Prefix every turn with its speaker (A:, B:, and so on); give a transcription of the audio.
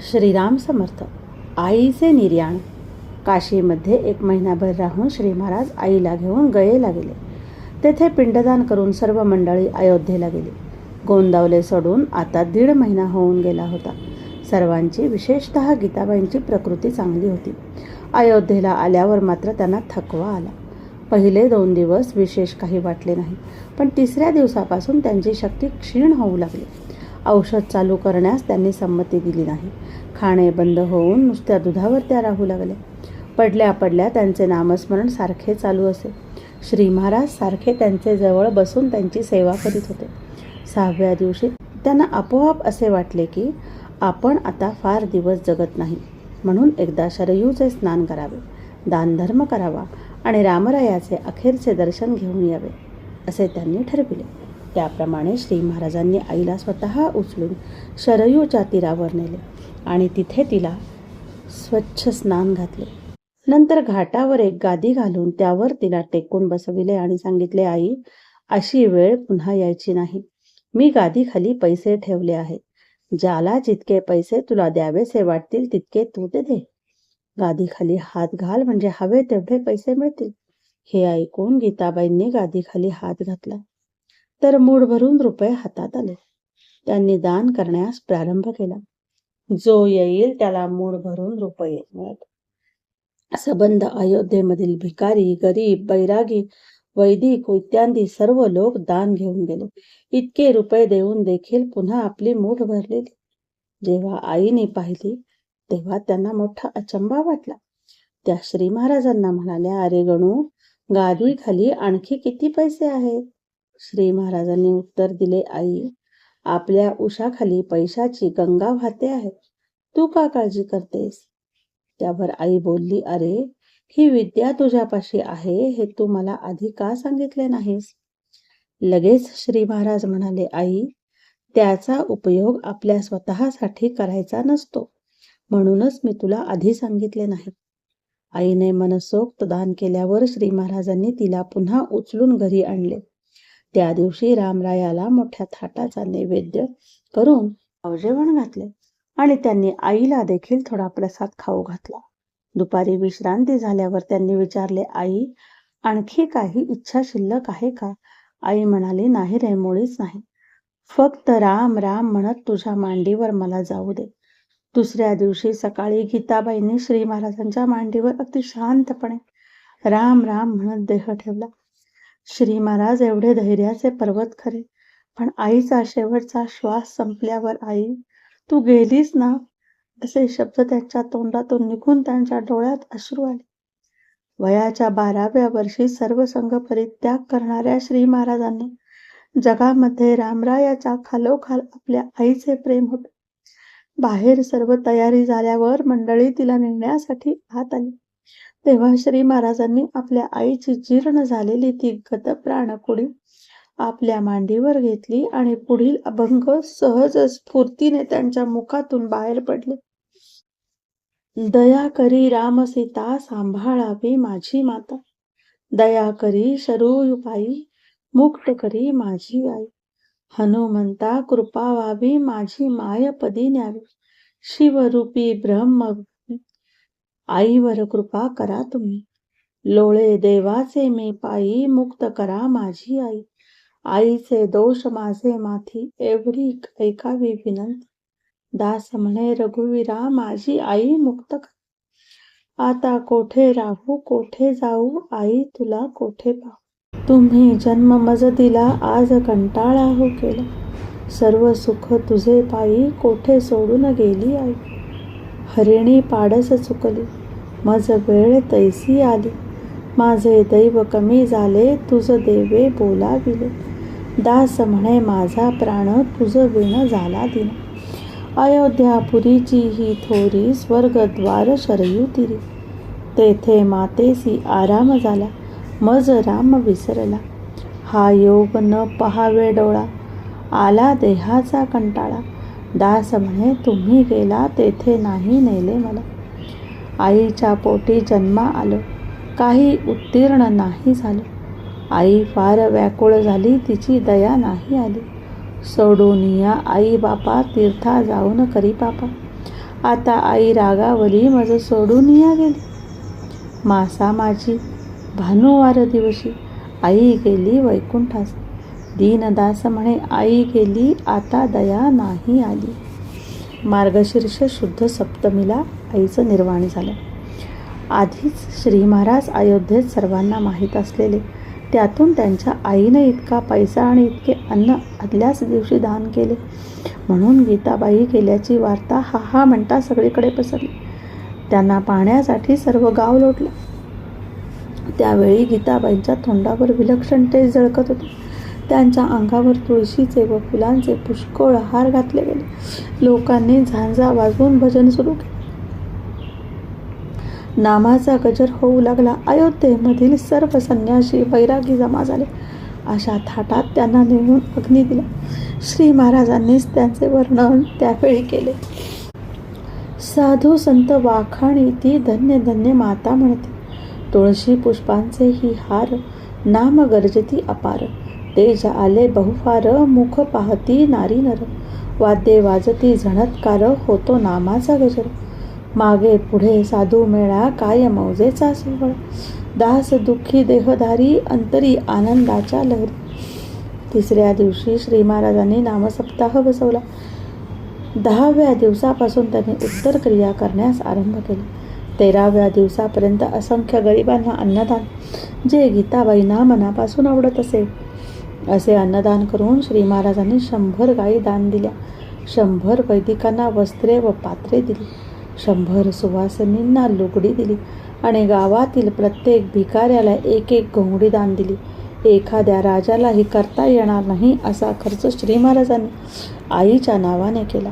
A: श्रीराम समर्थ. आईचे निर्याण. काशीमध्ये एक महिनाभर राहून श्री महाराज आईला घेऊन गयेला गेले. तेथे पिंडदान करून सर्व मंडळी अयोध्येला गेली. गोंदावले सोडून आता दीड महिना होऊन गेला होता. सर्वांची विशेषतः गीताबाईंची प्रकृती चांगली होती. अयोध्येला आल्यावर मात्र त्यांना थकवा आला. पहिले दोन दिवस विशेष काही वाटले नाही पण तिसऱ्या दिवसापासून त्यांची शक्ती क्षीण होऊ लागली. औषध चालू करण्यास त्यांनी संमती दिली नाही. खाणे बंद होऊन नुसत्या दुधावर त्या राहू लागल्या. पडल्या पडल्या त्यांचे नामस्मरण सारखे चालू असे. श्री महाराज सारखे त्यांचे जवळ बसून त्यांची सेवा करीत होते. सहाव्या दिवशी त्यांना आपोआप असे वाटले की आपण आता फार दिवस जगत नाही. म्हणून एकदा शरयूचे स्नान करावे दानधर्म करावा आणि रामरायाचे अखेरचे दर्शन घेऊन यावे असे त्यांनी ठरविले. त्याप्रमाणे श्री महाराजांनी आईला स्वतः उचलून शरयूच्या तीरावर नेले आणि तिथे तिला स्वच्छ स्नान घातले. नंतर घाटावर एक गादी घालून त्यावर तिला टेकून बसविले आणि सांगितले आई अशी वेळ पुन्हा यायची नाही. मी गादीखाली पैसे ठेवले आहेत. ज्याला जितके पैसे तुला द्यावेसे वाटतील तितके तू ते दे. गादीखाली हात घाल म्हणजे हवे तेवढे पैसे मिळतील. हे ऐकून गीताबाईंनी गादीखाली हात घातला. तर मूड भरून रुपये हातात आले. त्यांनी दान करण्यास प्रारंभ केला. जो येईल त्याला मूड भरून रुपये मिळत सबंध अयोध्येमधील भिकारी गरीब बैरागी वैदिक इत्यादी सर्व लोक दान घेऊन गेले. इतके रुपये देऊन देखील पुन्हा आपली मूठ भरलेली. जेव्हा आईने पाहिली तेव्हा त्यांना मोठा अचंबा वाटला. त्या श्री महाराजांना म्हणाल्या अरे गणू गादी खाली आणखी किती पैसे आहेत? श्री महाराजांनी उत्तर दिले आई आपल्या उशाखाली पैशाची गंगा वाहते आहे. तू का काळजी करतेस? त्यावर आई बोलली अरे ही विद्या तुझ्यापाशी आहे हे तू मला आधी का सांगितले नाहीस? लगेच श्री महाराज म्हणाले आई त्याचा उपयोग आपल्या स्वतःसाठी करायचा नसतो. म्हणूनच मी तुला आधी सांगितले नाही. आईने मनसोक्त दान केल्यावर श्री महाराजांनी तिला पुन्हा उचलून घरी आणले. त्या दिवशी रामरायाला मोठ्या थाटाचा नैवेद्य करून जेवण घातले आणि त्यांनी आईला देखील थोडा प्रसाद खाऊ घातला. दुपारी विश्रांती झाल्यावर त्यांनी विचारले आई आणखी काही इच्छा शिल्लक आहे का? आई म्हणाली नाही रे मुळीच नाही. फक्त राम राम म्हणत तुझ्या मांडीवर मला जाऊ दे. दुसऱ्या दिवशी सकाळी गीताबाईंनी श्री महाराजांच्या मांडीवर अगदी शांतपणे राम राम म्हणत देह ठेवला. श्री महाराज एवढे धैर्याचे पर्वत खरे पण आईचा शेवटचा श्वास संपल्यावर आई तू गेलीस ना? असे शब्द त्यांच्या तोंडातून निघून त्यांच्या डोळ्यात अश्रू आले. वयाच्या बाराव्या वर्षी सर्व संघ परित्याग करणाऱ्या श्री महाराजांनी जगामध्ये रामरायाच्या खालोखाल आपल्या आईचे प्रेम होते. बाहेर सर्व तयारी झाल्यावर मंडळी तिला नेण्यासाठी आत आली. तेव्हा श्री महाराजांनी आपल्या आईची जीर्ण झालेली ती गतप्राण कुडी आपल्या मांडीवर घेतली आणि पुढील अभंग सहज स्फूर्तीने त्यांच्या मुखातून बाहेर पडले. दया करी राम सीता सांभाळावी माझी माता. दया करी शरूपाई मुक्त करी माझी आई. हनुमंता कृपा व्हावी माझी मायपदी न्यावी. शिवरूपी ब्रह्म आईवर कृपा करा तुम्ही. लोळे देवाचे मी पायी मुक्त करा माझी आई. आईचे दोष माझे माथी एवढी ऐकावी विनंती. दास म्हणे रघुवीरा माझी आई मुक्त कर. आता कोठे राहू कोठे जाऊ आई तुला कोठे पाहू? तुम्ही जन्म मज दिला आज कंटाळा हो केला. सर्व सुख तुझे पायी कोठे सोडून गेली आई? हरिणी पाडस चुकली. मज वेळ तैसी आली. माझे दैव कमी झाले तुझं देवे बोलाविले. दास म्हणे माझा प्राण तुझं विण झाला दिन अयोध्यापुरीची ही थोरी स्वर्गद्वार शरयू तिरी. तेथे मातेसी आराम झाला मज राम विसरला. हा योग न पहावे डोळा आला देहाचा कंटाळा. दास म्हणे तुम्ही गेला तेथे नाही नेले मला. आईच्या पोटी जन्मा आलो. काही उत्तीर्ण नाही झालं. आई फार व्याकुळ झाली तिची दया नाही आली. सोडून या आई बापा तीर्था जाऊन करी पापा. आता आई रागावली माझं सोडून या गेली. मासा माझी भानुवार दिवशी. आई गेली वैकुंठास. दीनदास म्हणे आई गेली आता दया नाही आली. मार्गशीर्ष शुद्ध सप्तमीला आईचं निर्वाण झालं. आधीच श्री महाराज अयोध्येत सर्वांना माहीत असलेले. त्यातून त्यांच्या आईने इतका पैसा आणि इतके अन्न आदल्याच दिवशी दान केले. म्हणून गीताबाई गेल्याची वार्ता हा हा म्हणता सगळीकडे पसरली. त्यांना पाहण्यासाठी सर्व गाव लोटलं. त्यावेळी गीताबाईंच्या तोंडावर विलक्षण तेज झळकत होते. त्यांच्या अंगावर तुळशीचे व फुलांचे पुष्कळ हार घातले गेले. लोकांनी झांजा वाजवून भजन सुरू केले. नामाचा गजर होऊ लागला. अयोध्येमधील सर्व संन्यासी वैरागी जमा झाले. अशा थाटात त्यांना नेऊन अग्नी दिला. श्री महाराजांनीच त्यांचे वर्णन त्यावेळी केले. साधू संत वाखाणी ती धन्य धन्य माता म्हणते. तुळशी पुष्पांचे ही हार नाम गरजती अपार. तेज आले बहुफार मुख पाहती नारी नर. वाद्ये वाजती झणत्कार होतो नामाचा गजर. मागे पुढे साधू मेळा काय मौजेचा सोहळ दास दुःखी देहधारी अंतरी आनंदाच्या लहरी. तिसऱ्या दिवशी श्री महाराजांनी नामसप्ताह बसवला. दहाव्या दिवसापासून त्यांनी उत्तर क्रिया करण्यास आरंभ केला. तेराव्या दिवसापर्यंत असंख्य गरिबांना अन्नदान जे गीताबाईंना मनापासून आवडत असे. असे अन्नदान करून श्री महाराजांनी शंभर गायी दान दिल्या. शंभर वैदिकांना वस्त्रे व पात्रे दिली. शंभर सुवासिनींना लुगडी दिली आणि गावातील प्रत्येक भिकाऱ्याला एक एक घोंगडी दान दिली. एखाद्या राजालाही करता येणार नाही असा खर्च श्री महाराजांनी आईच्या नावाने केला.